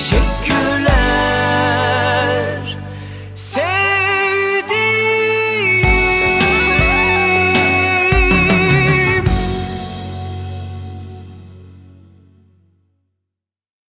şükürler olsun sevdiğim Teşekkür